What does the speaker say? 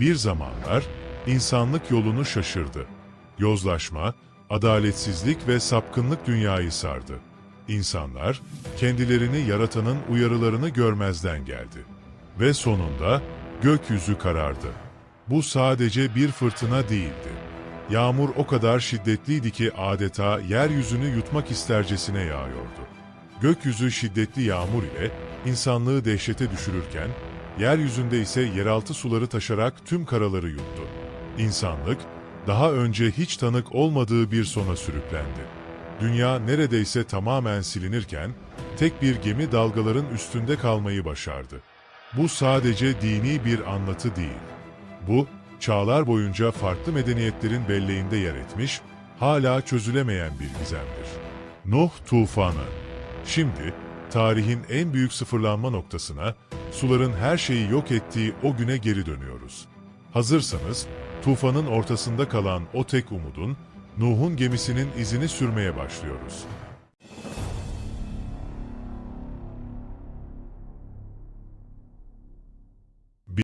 Bir zamanlar insanlık yolunu şaşırdı. Yozlaşma, adaletsizlik ve sapkınlık dünyayı sardı. İnsanlar kendilerini yaratanın uyarılarını görmezden geldi. Ve sonunda gökyüzü karardı. Bu sadece bir fırtına değildi. Yağmur o kadar şiddetliydi ki adeta yeryüzünü yutmak istercesine yağıyordu. Gökyüzü şiddetli yağmur ile insanlığı dehşete düşürürken, yeryüzünde ise yeraltı suları taşarak tüm karaları yuttu. İnsanlık, daha önce hiç tanık olmadığı bir sona sürüklendi. Dünya neredeyse tamamen silinirken, tek bir gemi dalgaların üstünde kalmayı başardı. Bu sadece dini bir anlatı değil. Bu, çağlar boyunca farklı medeniyetlerin belleğinde yer etmiş, hala çözülemeyen bir gizemdir. Nuh tufanı. Şimdi, tarihin en büyük sıfırlanma noktasına, suların her şeyi yok ettiği o güne geri dönüyoruz. Hazırsanız, tufanın ortasında kalan o tek umudun, Nuh'un gemisinin izini sürmeye başlıyoruz.